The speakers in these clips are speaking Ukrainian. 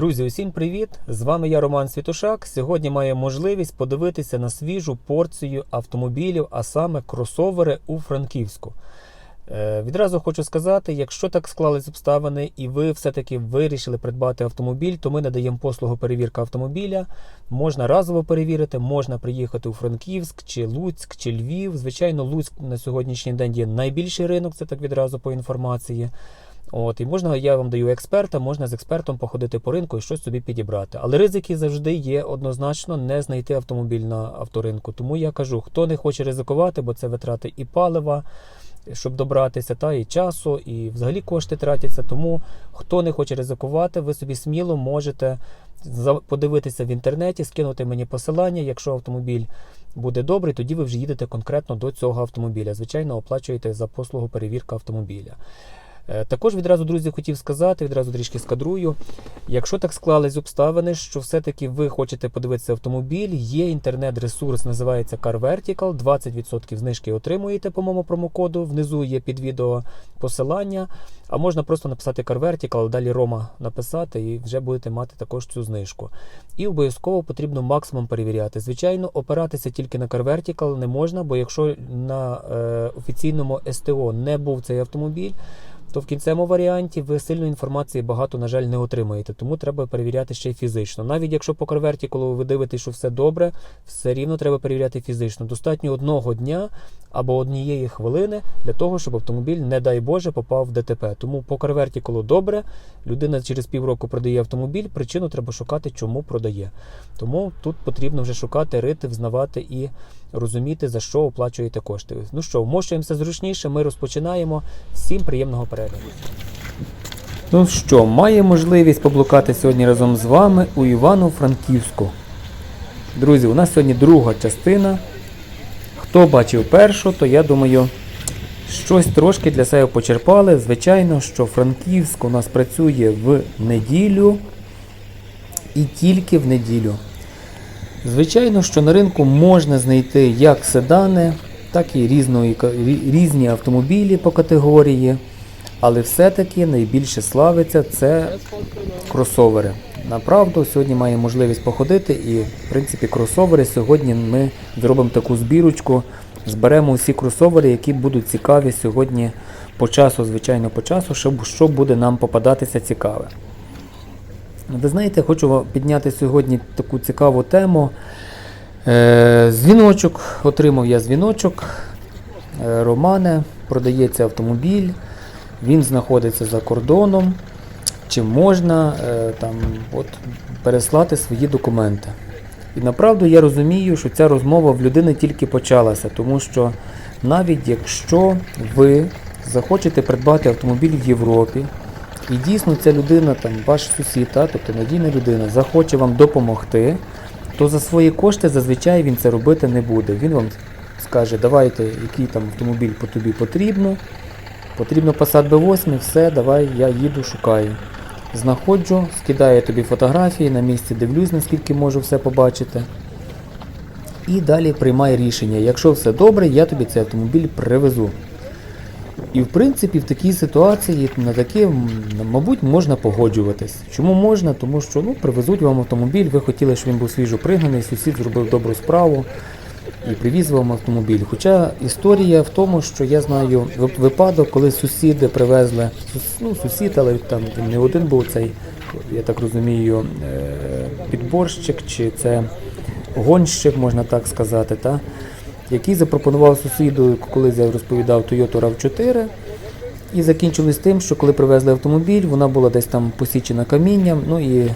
Друзі, усім привіт! З вами я Роман Світушак. Сьогодні маю можливість подивитися на свіжу порцію автомобілів, а саме кросовери у Франківську. Е, відразу хочу сказати, якщо так склались обставини і ви все-таки вирішили придбати автомобіль, то ми надаємо послугу перевірка автомобіля. Можна разово перевірити, можна приїхати у Франківськ, чи Луцьк, чи Львів. Звичайно, Луцьк на сьогоднішній день є найбільший ринок, це так відразу по інформації. От, і можна, я вам даю експерта, можна з експертом походити по ринку і щось собі підібрати. Але ризики завжди є однозначно не знайти автомобіль на авторинку. Тому я кажу, хто не хоче ризикувати, бо це витрати і палива, щоб добратися, та і часу, і взагалі кошти тратяться. Тому хто не хоче ризикувати, ви собі сміло можете подивитися в інтернеті, скинути мені посилання. Якщо автомобіль буде добрий, тоді ви вже їдете конкретно до цього автомобіля. Звичайно, оплачуєте за послугу перевірка автомобіля. Е, Також відразу, друзі, хотів сказати, відразу трішки скадрую. Якщо так склались обставини, що все-таки ви хочете подивитися автомобіль, є інтернет-ресурс, називається Car Vertical, 20% знижки отримуєте по моєму промокоду. Внизу є під відео посилання. А можна просто написати Car Vertical, далі Рома написати, і вже будете мати також цю знижку. І обов'язково потрібно максимум перевіряти. Звичайно, опиратися тільки на Car Vertical не можна, бо якщо на е, офіційному СТО не був цей автомобіль, то в кінцевому варіанті ви сильної інформації багато, на жаль, не отримаєте. Тому треба перевіряти ще й фізично. Навіть якщо по карверті, коли ви дивитесь, що все добре, все рівно треба перевіряти фізично. Достатньо одного дня або однієї хвилини для того, щоб автомобіль, не дай Боже, попав в ДТП. Тому по карверті, коли добре, людина через півроку продає автомобіль, причину треба шукати, чому продає. Тому тут потрібно вже шукати, рити, взнавати і розуміти, за що оплачуєте кошти. Ну що, вмощуємося зручніше, ми розпочинаємо. Всім приємного перегляду. Ну що, має можливість поблукати сьогодні разом з вами у Івано-Франківську. Друзі, у нас сьогодні друга частина. Хто бачив першу, то я думаю, щось трошки для себе почерпали. Звичайно, що Франківськ у нас працює в неділю і тільки в неділю. Звичайно, що на ринку можна знайти як седани, так і різної, різні автомобілі по категорії, але все-таки найбільше славиться це кросовери. Направду, сьогодні маємо можливість походити і, в принципі, кросовери сьогодні ми зробимо таку збірочку, зберемо усі кросовери, які будуть цікаві сьогодні по часу, звичайно, по часу, щоб що буде нам попадатися цікаве. Ну, Ви знаєте, хочу підняти сьогодні таку цікаву тему. Е, Дзвіночок, отримав я дзвіночок. Е, Романе, продається автомобіль, він знаходиться за кордоном. Чи можна е, там, от, переслати свої документи? І направду я розумію, що ця розмова в людини тільки почалася, тому що навіть якщо ви захочете придбати автомобіль в Європі, і дійсно ця людина, там, ваш сусід, та, тобто надійна людина, захоче вам допомогти, то за свої кошти зазвичай він це робити не буде. Він вам скаже, давайте, який там автомобіль по тобі потрібно. Потрібно Passat B8, все, давай, я їду, шукаю. Знаходжу, скидаю тобі фотографії, на місці дивлюсь, наскільки можу все побачити. І далі приймай рішення. Якщо все добре, я тобі цей автомобіль привезу. І в принципі в такій ситуації на таке, мабуть, можна погоджуватись. Чому можна? Тому що ну, привезуть вам автомобіль, ви хотіли, щоб він був свіжо пригнаний, сусід зробив добру справу і привіз вам автомобіль. Хоча історія в тому, що я знаю вип- випадок, коли сусіди привезли, ну, сусід, але там не один був цей, я так розумію, е, підборщик, чи це гонщик, можна так сказати. Та? Який запропонував сусіду, коли я розповідав Toyota RAV4. І закінчилось тим, що коли привезли автомобіль, вона була десь там посічена камінням. Ну і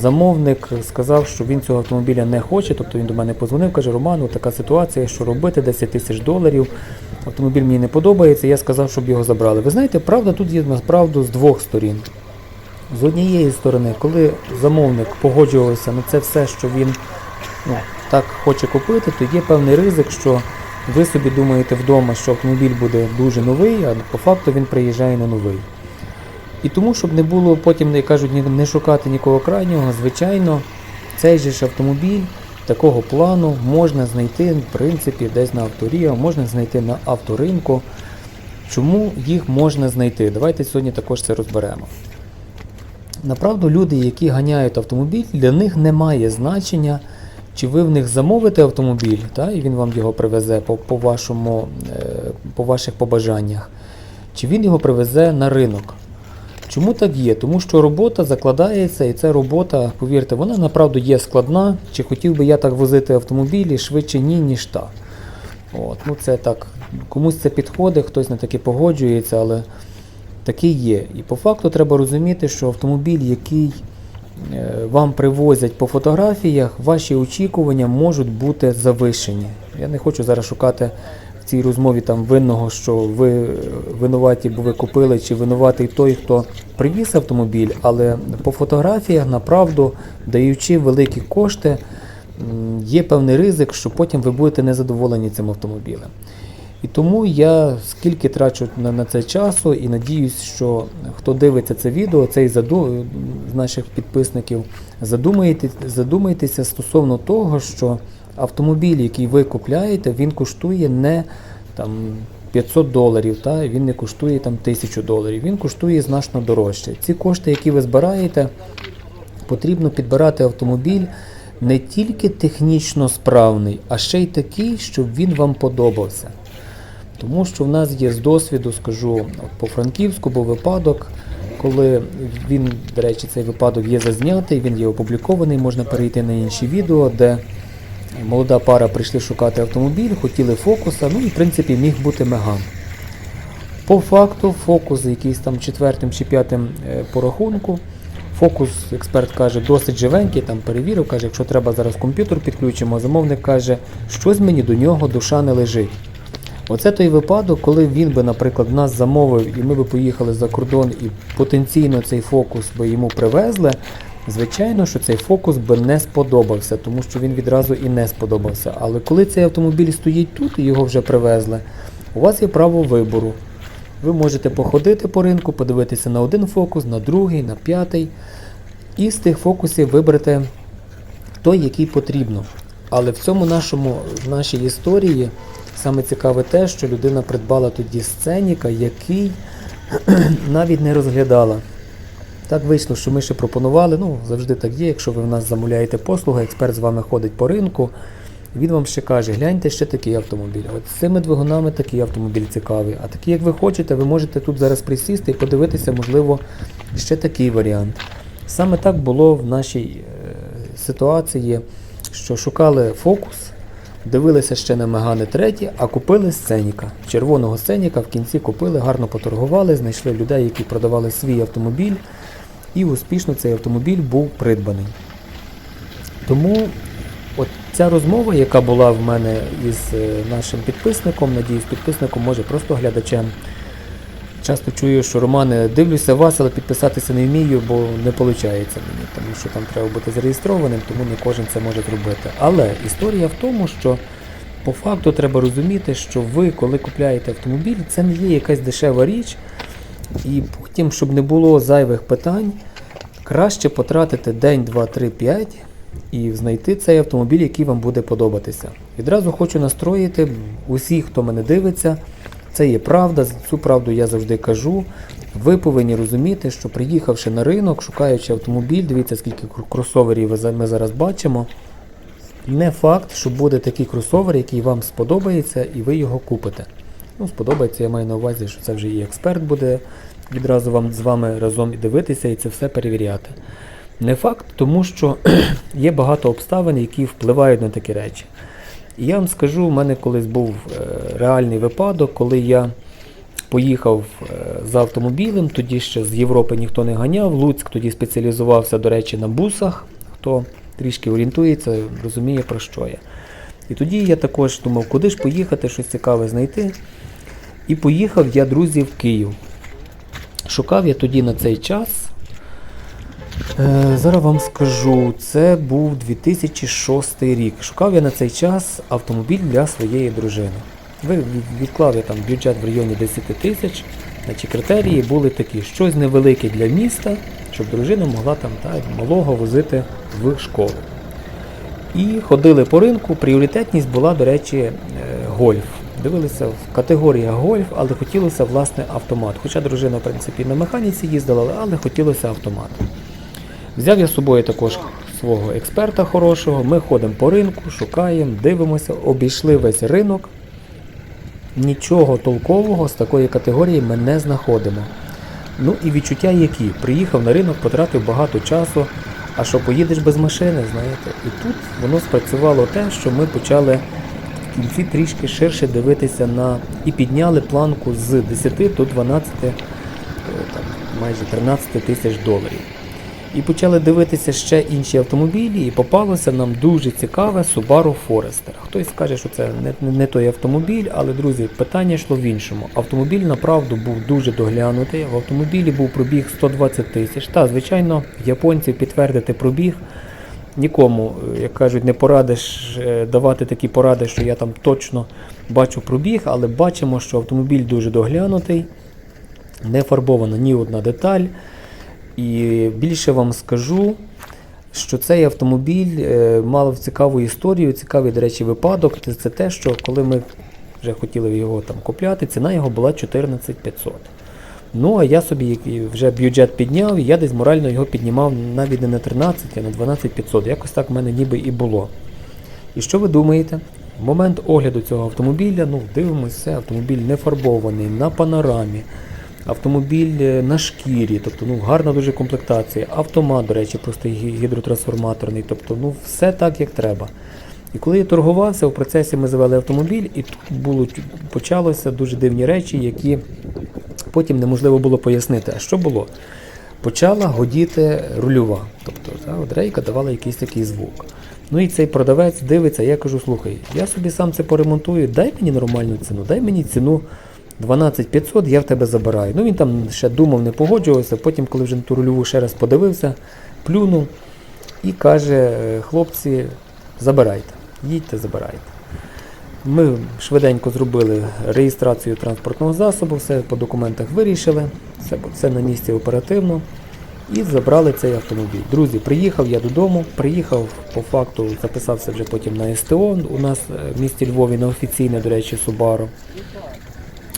замовник сказав, що він цього автомобіля не хоче. Тобто він до мене позвонив, каже, Роман, така ситуація, що робити, 10 тисяч доларів. Автомобіль мені не подобається. Я сказав, щоб його забрали. Ви знаєте, правда тут є насправді з двох сторін. З однієї сторони, коли замовник погоджувався на це все, що він ну, так хоче купити, то є певний ризик, що ви собі думаєте вдома, що автомобіль буде дуже новий, а по факту він приїжджає на новий. І тому, щоб не було потім, як кажуть, не шукати нікого крайнього, звичайно, цей же ж автомобіль такого плану можна знайти, в принципі, десь на авторіо, можна знайти на авторинку. Чому їх можна знайти? Давайте сьогодні також це розберемо. Направду люди, які ганяють автомобіль, для них немає значення, чи ви в них замовите автомобіль, та, і він вам його привезе по, по, вашому, е, по ваших побажаннях, чи він його привезе на ринок. Чому так є? Тому що робота закладається, і ця робота, повірте, вона направду є складна. Чи хотів би я так возити автомобілі швидше ні, ніж та. От, ну це так, комусь це підходить, хтось на таке погоджується, але такий є. І по факту треба розуміти, що автомобіль, який вам привозять по фотографіях, ваші очікування можуть бути завищені. Я не хочу зараз шукати в цій розмові там винного, що ви е, винуваті, бо ви купили, чи винуватий той, хто привіз автомобіль, але по фотографіях, направду, даючи великі кошти, є певний ризик, що потім ви будете незадоволені цим автомобілем. І тому я скільки трачу на, на це часу і надіюсь, що хто дивиться це відео, цей заду, з наших підписників, задумайтеся стосовно того, що автомобіль, який ви купляєте, він коштує не там 500 доларів, та він не коштує там 1000 доларів, він коштує значно дорожче. Ці кошти, які ви збираєте, потрібно підбирати автомобіль не тільки технічно справний, а ще й такий, щоб він вам подобався. Тому що в нас є з досвіду, скажу по Франківську, був випадок, коли він, до речі, цей випадок є зазнятий, він є опублікований, можна перейти на інші відео, де молода пара прийшли шукати автомобіль, хотіли фокуса, ну і в принципі міг бути меган. По факту, фокус якийсь там четвертим чи п'ятим е, по рахунку. Фокус, експерт каже, досить живенький, там перевірив, каже, якщо треба зараз комп'ютер підключимо, замовник каже, щось мені до нього душа не лежить. Оце той випадок, коли він би, наприклад, нас замовив і ми би поїхали за кордон і потенційно цей фокус би йому привезли. Звичайно, що цей фокус би не сподобався, тому що він відразу і не сподобався. Але коли цей автомобіль стоїть тут і його вже привезли, у вас є право вибору. Ви можете походити по ринку, подивитися на один фокус, на другий, на п'ятий. І з тих фокусів вибрати той, який потрібно. Але в цьому нашому, в нашій історії саме цікаве те, що людина придбала тоді сценіка, який навіть не розглядала. Так вийшло, що ми ще пропонували, ну завжди так є, якщо ви в нас замовляєте послуги, експерт з вами ходить по ринку, він вам ще каже, гляньте ще такий автомобіль. От з цими двигунами такий автомобіль цікавий. А такий, як ви хочете, ви можете тут зараз присісти і подивитися, можливо, ще такий варіант. Саме так було в нашій е, ситуації, що шукали фокус, дивилися ще на Мегани 3, а купили сценіка. Червоного сценіка в кінці купили, гарно поторгували, знайшли людей, які продавали свій автомобіль, і успішно цей автомобіль був придбаний. Тому от ця розмова, яка була в мене із е, нашим підписником, надіюсь, підписником, може просто глядачем. Часто чую, що Романе, дивлюся вас, але підписатися не вмію, бо не виходить мені, тому що там треба бути зареєстрованим, тому не кожен це може зробити. Але історія в тому, що по факту треба розуміти, що ви, коли купляєте автомобіль, це не є якась дешева річ, і потім, щоб не було зайвих питань, краще потратити день, два, три, п'ять і знайти цей автомобіль, який вам буде подобатися. Відразу хочу настроїти усіх, хто мене дивиться. Це є правда, цю правду я завжди кажу. Ви повинні розуміти, що приїхавши на ринок, шукаючи автомобіль, дивіться, скільки кросоверів ми зараз бачимо. Не факт, що буде такий кросовер, який вам сподобається, і ви його купите. Ну, сподобається, я маю на увазі, що це вже і експерт буде відразу вам з вами разом дивитися і це все перевіряти. Не факт, тому що є багато обставин, які впливають на такі речі. Я вам скажу, у мене колись був е, реальний випадок, коли я поїхав е, за автомобілем, тоді ще з Європи ніхто не ганяв. Луцьк тоді спеціалізувався, до речі, на бусах. Хто трішки орієнтується, розуміє про що я. І тоді я також думав, куди ж поїхати, щось цікаве знайти. І поїхав я, друзі, в Київ. Шукав я тоді на цей час. Е, зараз вам скажу, це був 2006 рік. Шукав я на цей час автомобіль для своєї дружини. Відклав я там бюджет в районі 10 тисяч. Значить, критерії були такі: щось невелике для міста, щоб дружина могла там та, малого возити в школу. І ходили по ринку. Пріоритетність була, до речі, е, гольф. Дивилися в категоріях гольф, але хотілося власне автомат. Хоча дружина, в принципі, на механіці їздила, але хотілося автомат. Взяв я з собою також свого експерта хорошого. Ми ходимо по ринку, шукаємо, дивимося, обійшли весь ринок. Нічого толкового з такої категорії ми не знаходимо. Ну і відчуття які? Приїхав на ринок, потратив багато часу. А що поїдеш без машини, знаєте? І тут воно спрацювало те, що ми почали в кінці трішки ширше дивитися на і підняли планку з 10 до 12, е, там, майже 13 тисяч доларів. І почали дивитися ще інші автомобілі, і попалося нам дуже цікаве Subaru Forester. Хтось скаже, що це не, не той автомобіль, але друзі, питання йшло в іншому. Автомобіль направду був дуже доглянутий. В автомобілі був пробіг 120 тисяч. Та, звичайно, японців підтвердити пробіг. Нікому, е, як кажуть, не порадиш е, давати такі поради, що я там точно бачу пробіг, але бачимо, що автомобіль дуже доглянутий, не фарбована ні одна деталь. І більше вам скажу, що цей автомобіль е, мав цікаву історію, цікавий, до речі, випадок. Це, те, що коли ми вже хотіли його там купляти, ціна його була 14 500. Ну, а я собі вже бюджет підняв, і я десь морально його піднімав навіть не на 13, а на 12 500. Якось так в мене ніби і було. І що ви думаєте? В момент огляду цього автомобіля, ну, дивимося, автомобіль не фарбований, на панорамі. Автомобіль е, на шкірі, тобто ну, гарна дуже комплектація. Автомат, до речі, просто гідротрансформаторний, тобто ну, все так, як треба. І коли я торгувався, в процесі ми завели автомобіль, і тут було, почалося дуже дивні речі, які потім неможливо було пояснити. А що було? Почала годіти рульова. Тобто та, от рейка давала якийсь такий звук. Ну і цей продавець дивиться, я кажу, слухай, я собі сам це поремонтую, дай мені нормальну ціну, дай мені ціну 12 500, я в тебе забираю. Ну він там ще думав, не погоджувався, потім, коли вже на ту рульову ще раз подивився, плюнув і каже, «Е, хлопці, забирайте, їдьте, забирайте. Ми швиденько зробили реєстрацію транспортного засобу, все по документах вирішили, все, все на місці оперативно і забрали цей автомобіль. Друзі, приїхав я додому, приїхав по факту, записався вже потім на СТО. У нас е, в місті Львові на офіційне, до речі, Subaru.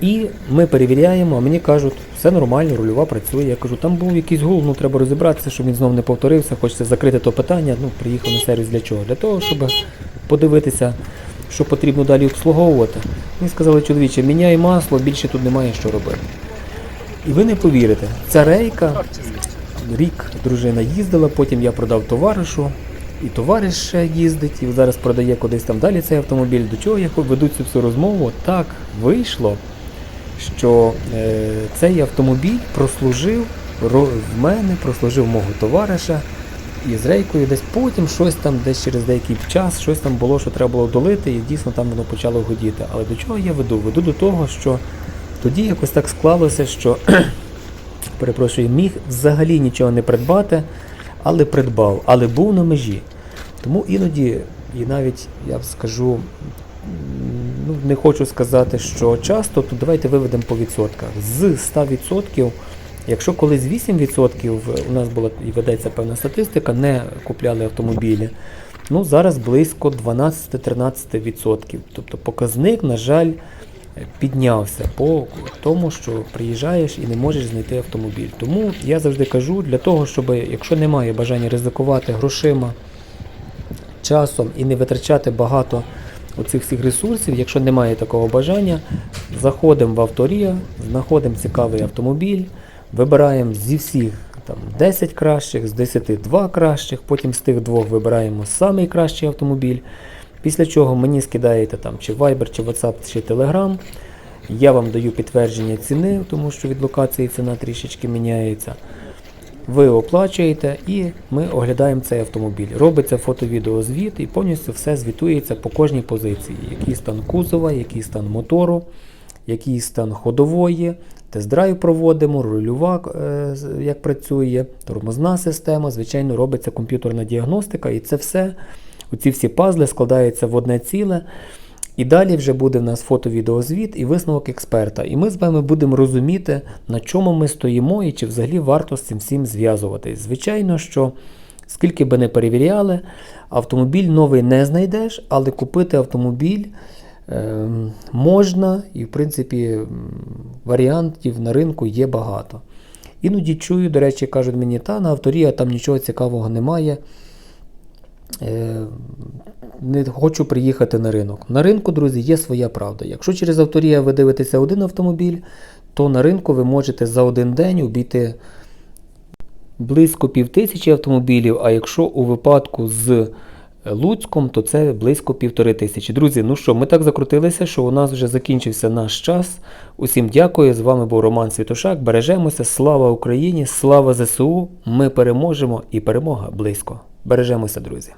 І ми перевіряємо, а мені кажуть, все нормально, рульова працює. Я кажу, там був якийсь гул, ну треба розібратися, щоб він знов не повторився, хочеться закрити то питання. Ну, приїхав на сервіс для чого? Для того, щоб подивитися, що потрібно далі обслуговувати. Мені сказали, чоловіче, міняй масло, більше тут немає що робити. І ви не повірите, ця рейка, рік дружина їздила, потім я продав товаришу, і товариш ще їздить, і зараз продає кудись там далі цей автомобіль. До чого я веду цю всю розмову? Так вийшло, що е, цей автомобіль прослужив в мене, прослужив мого товариша. І з рейкою десь потім щось там, десь через деякий час, щось там було, що треба було долити, і дійсно там воно почало годіти. Але до чого я веду? Веду до того, що тоді якось так склалося, що перепрошую, міг взагалі нічого не придбати, але придбав, але був на межі. Тому іноді, і навіть я скажу, ну, не хочу сказати, що часто, то давайте виведемо по відсотках. З 100%, якщо колись 8% у нас була і ведеться певна статистика, не купляли автомобілі, ну зараз близько 12-13%. Тобто показник, на жаль, піднявся по тому, що приїжджаєш і не можеш знайти автомобіль. Тому я завжди кажу, для того, щоб якщо немає бажання ризикувати грошима, часом і не витрачати багато оцих всіх ресурсів, якщо немає такого бажання, заходимо в авторія, знаходимо цікавий автомобіль, вибираємо зі всіх там 10 кращих, з 10 2 кращих, потім з тих двох вибираємо самий кращий автомобіль. Після чого мені скидаєте там чи Viber, чи WhatsApp, чи Telegram. Я вам даю підтвердження ціни, тому що від локації ціна трішечки міняється. Ви оплачуєте і ми оглядаємо цей автомобіль. Робиться фото-відеозвіт і повністю все звітується по кожній позиції. Який стан кузова, який стан мотору, який стан ходової, тест-драйв проводимо, рульова, е, як працює, тормозна система. Звичайно, робиться комп'ютерна діагностика, і це все, оці всі пазли складаються в одне ціле. І далі вже буде в нас фото-відеозвіт і висновок експерта. І ми з вами будемо розуміти, на чому ми стоїмо і чи взагалі варто з цим всім зв'язуватись. Звичайно, що скільки би не перевіряли, автомобіль новий не знайдеш, але купити автомобіль ем, можна, і в принципі варіантів на ринку є багато. Іноді чую, до речі, кажуть мені, та на авторія там нічого цікавого немає. Е, не хочу приїхати на ринок. На ринку, друзі, є своя правда. Якщо через авторія ви дивитеся один автомобіль, то на ринку ви можете за один день обійти близько півтисячі автомобілів, а якщо у випадку з Луцьком, то це близько півтори тисячі. Друзі, ну що, ми так закрутилися, що у нас вже закінчився наш час. Усім дякую. З вами був Роман Світошак. Бережемося. Слава Україні! Слава ЗСУ! Ми переможемо і перемога близько. Бережемося, друзі.